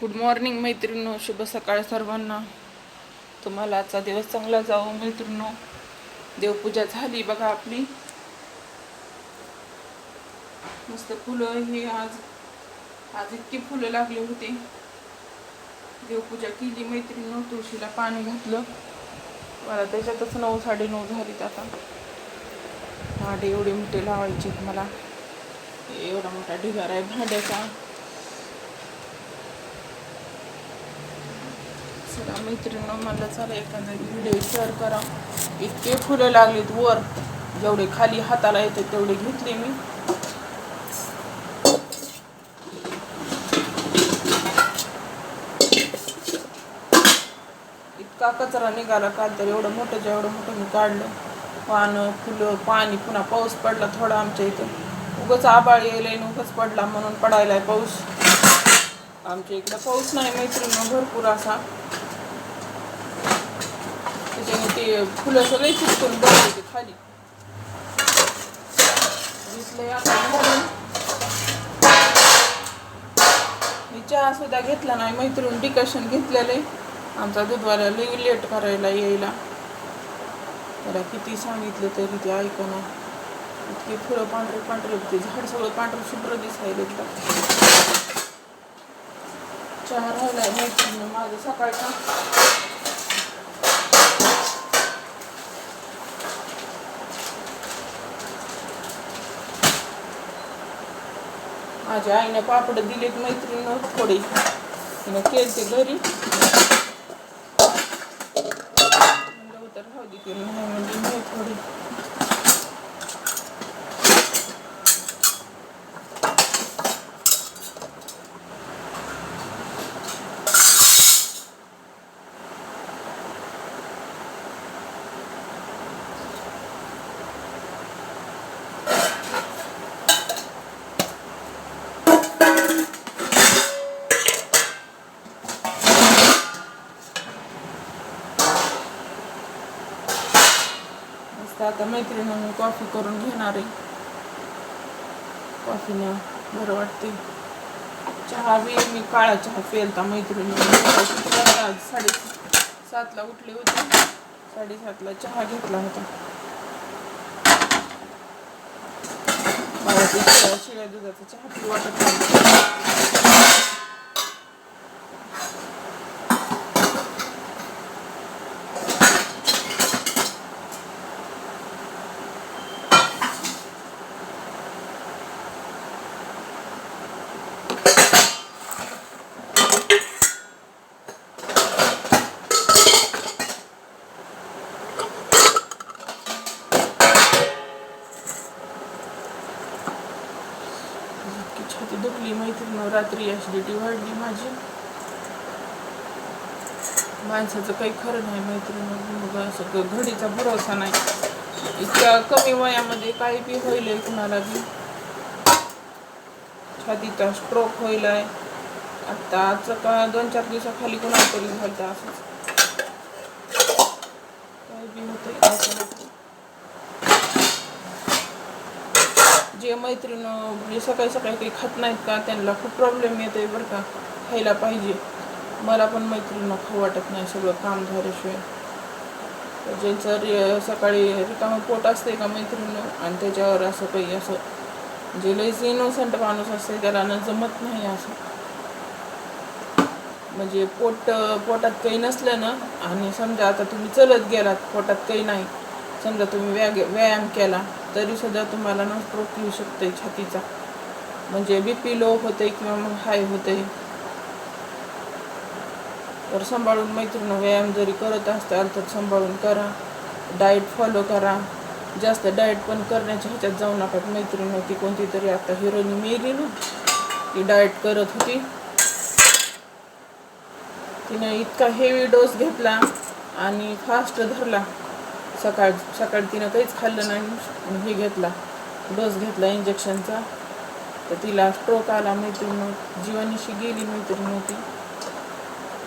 Good morning मैत्रिणो शुभ सकाळ सर्वांना. तुम्हाला आजचा दिवस चांगला जावो मैत्रिणो देवपूजा झाली बघा आपली. मस्त फुलं ही आज आज इतकी फुलं लागली होती. देवपूजा केली मैत्रिणीनो तुळशीला पाणी घातलं. मला त्याच्यातच नऊ साडेनऊ झालीत आता. भांडे एवढे मोठे लावायचे मला. एवढा मोठा ढिगारा आहे भांड्याचा. चला मैत्रिणीनं मला चला एखादा व्हिडिओ शेअर करा. इतके फुलं लागलीत वर. जेवढे खाली हाताला येते तेवढे घेतले मी. इतका कचरा निघाला काल तर एवढं मोठं एवढं मोठं मी काढलं. पानं फुलं पाणी पुन्हा पाऊस पडला थोडा आमच्या इथं. उगच आबाळ यायला उगच पडला म्हणून पडायला पाऊस. आमच्या इकडं पाऊस नाही मैत्रिणी भरपूर असा ते फुलं सगळे चिटकून बसले ते खाली. दिसलंय मी चहा सुद्धा घेतला नाही मैत्रीण डिकशन घेतलेले आमचा दुधवाला लई लेट करायला यायला. त्याला किती सांगितलं तरी ते ऐकणं इतकी फुलं पांढरे पांढरे होते झाड सगळं पांढरं शुभ्र दिसायला चहा राहिला मैत्रिणी माझं सकाळचा. આજે આઈને પાપડ દિલે મૈત્રીનો થોડી એને કેજી ગરી ઉતર ખાવ દીધી થોડી आता मैत्रिणी मी कॉफी करून घेणार आहे. कॉफीनं बरं वाटते चहा बी मी काळा चहा पेलता मैत्रिणी साडे सातला उठले होते. साडेसातला चहा घेतला होता. मला शिळ्या दुधाचा चहा पिऊ वाटत दुखली मैत्रीण रात्री ॲसिडिटी वाढली माझी. माणसाचं काही खरं नाही मैत्रीण मग असं घडीचा भरोसा नाही. इतक्या कमी वयामध्ये काही बी होईल कुणाला बी. छातीचा स्ट्रोक होईलाय. आता आजचं का दोन चार दिवसाखाली कुणाला तरी झालं असंच. काही बी होतं जे मैत्रीण म्हणजे सकाळी सकाळी काही खात नाहीत का त्यांना खूप प्रॉब्लेम येतोय बरं का खायला पाहिजे. मला पण मैत्रिणं खाऊ वाटत नाही सगळं काम झाल्याशिवाय. ज्यांचं रि सकाळी रिकामं पोट असते का मैत्रिणीनं आणि त्याच्यावर असं काही असं जे लईच इनोसंट माणूस असते त्याला ना जमत नाही असं. म्हणजे पोट पोटात काही नसलं ना आणि समजा आता तुम्ही चलत गेलात पोटात काही नाही. समजा तुम्ही व्याग व्यायाम केला तरी सुद्धा तुम्हाला ना स्ट्रोक येऊ शकते छातीचा. म्हणजे बी पी लो होते किंवा मग हाय होते तर सांभाळून मैत्रीण व्यायाम जरी करत असताल तर सांभाळून करा. डाएट फॉलो करा. जास्त डाएट पण करण्याच्या ह्याच्यात जाऊ नका. मैत्रीण होती कोणती तरी आता हिरोनी मेली ना ती डाएट करत होती. तिने इतका हेवी डोस घेतला आणि फास्ट धरला. सकाळ सकाळी तिनं काहीच खाल्लं नाही. हे घेतला. डोस घेतला इंजेक्शनचा तर तिला स्ट्रोक आला मैत्रीण जीवनीशी गेली मैत्रीण होती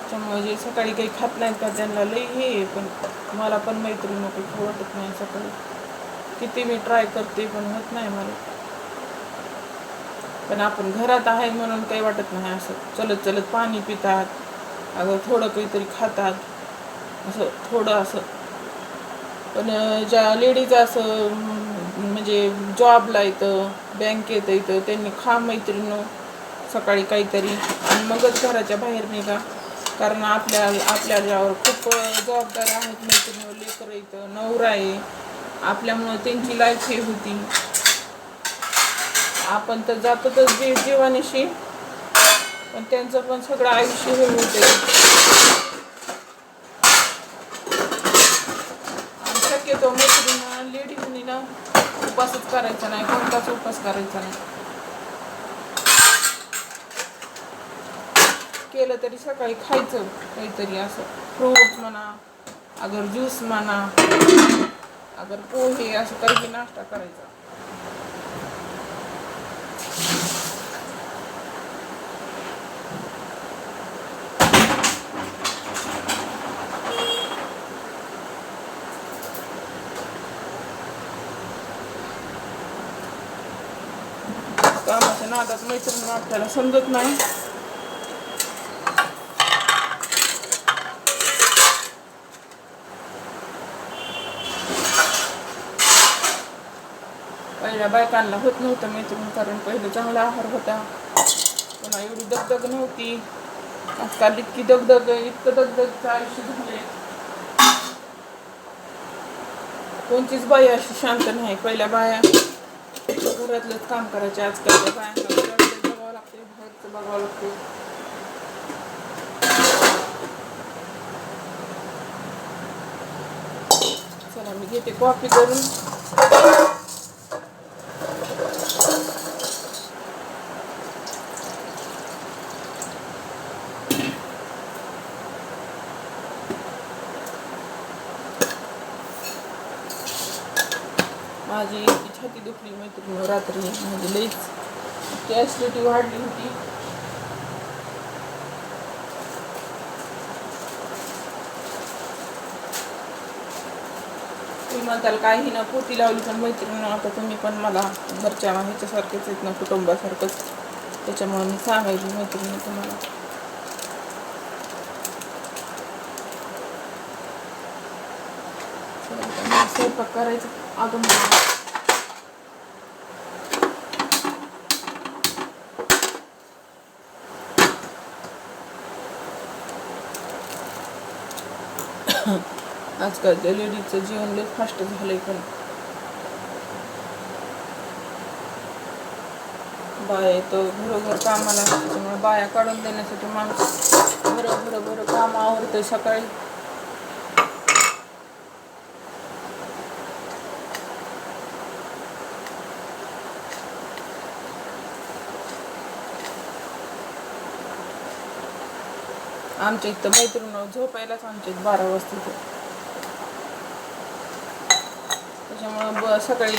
त्यामुळे जे सकाळी काही खात नाहीत का त्यांना लई हे आहे पण मला पण मैत्रीण काही खाऊ वाटत नाही सकाळी. किती मी ट्राय करते पण होत नाही मला. पण आपण घरात आहे म्हणून काही वाटत नाही असं. चलत चलत पाणी पितात अगं थोडं काहीतरी खातात. असं थोडं असं. पण ज्या लेडीज असं म्हणजे जॉबला येतं बँकेत येतं त्यांनी खा मैत्रिणी सकाळी काहीतरी आणि मगच घराच्या बाहेर निघा. कारण आपल्या आपल्या ज्यावर खूप जबाबदार आहेत मैत्रिणीवर लेकरं येतं नवरा आहे. आपल्यामुळं त्यांची लाईफ हे होती. आपण तर जातोच जे जीवानिशी पण त्यांचं पण सगळं आयुष्य हे होते तो शक्यतो लेडीजनीनं ना उपासच करायचा नाही कोणताच उपास करायचा नाही. केलं तरी सकाळी खायचं काहीतरी असं. फ्रूट म्हणा अगर ज्यूस म्हणा अगर पोहे असं काही नाश्ता करायचा. कामाच्या नादात मैत्रिणी आपल्याला समजत नाही. पहिल्या बायकांना होत नव्हतं मैत्रिणी कारण पहिला चांगला आहार होता. पुन्हा एवढी दगदग नव्हती. आजकाल इतकी दगदग इतकं दगदगचं आयुष्य झाले कोणतीच बाई अशी शांत नाही. पहिल्या बाया घरातलंच काम करायचे आजकाल बायांना बघावं लागते बाहेरचं बघावं लागते. चला मी घेते कॉफी करून. माझी इतकी छाती दुखली मैत्रीण रात्री म्हणजे लईच इतकी ॲसिडिटी वाढली होती. तुम्ही म्हणताल काही ना पोती लावली पण मैत्रिणी आता तुम्ही पण मला घरच्या ह्याच्यासारखेच आहेत ना कुटुंबासारखंच. त्याच्यामुळे मी सांगायची मैत्रिणी तुम्हाला. स्वयंपाक करायचं. अगं मला. आजकालच्या लेडीजचं जीवन लय फास्ट झालंय पण. बाया तो घरोघर कामाला त्याच्यामुळे बाया काढून देण्यासाठी माणूस बरं बरं बरं काम आवडतं सकाळी. आमच्या इथं मैत्रीण झोपायलाच आमच्या इथं बारा वाजता त्याच्यामुळं ब सकाळी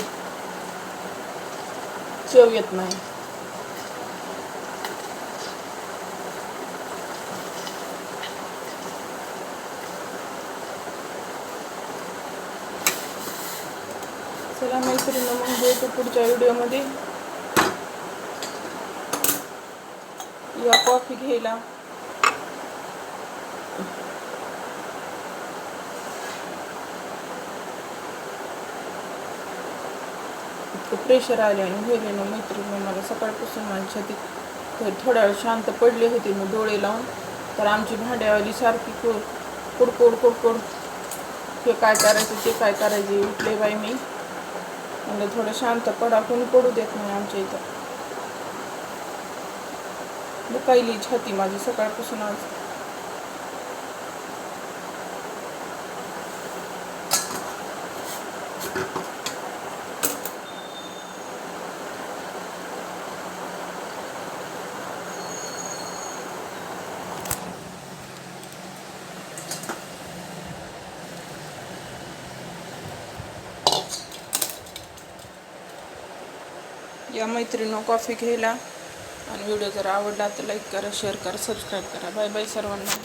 चव येत नाही. चला मैत्रिणी मग भेटू पुढच्या व्हिडिओमध्ये. या कॉफी घ्यायला. इतकं प्रेशर आले आणि गेले ना मैत्रिणी मला सकाळपासून माझी छाती तर थोड्या वेळ शांत पडले होते मी डोळे लावून. तर आमची भांड्यावाली सारखी को कुडकोड कुडकोड. हे काय करायचं ते काय करायचे उठले बाई मी. म्हणजे थोडं शांत पडा कोणी पडू देत नाही आमच्या इथं. दुखायली छाती माझी सकाळपासून आज. या मैत्रिणी कॉफी घ्यायला. आणि व्हिडिओ जर आवडला तर लाईक करा शेअर करा सबस्क्राईब करा. बाय बाय सर्वांना.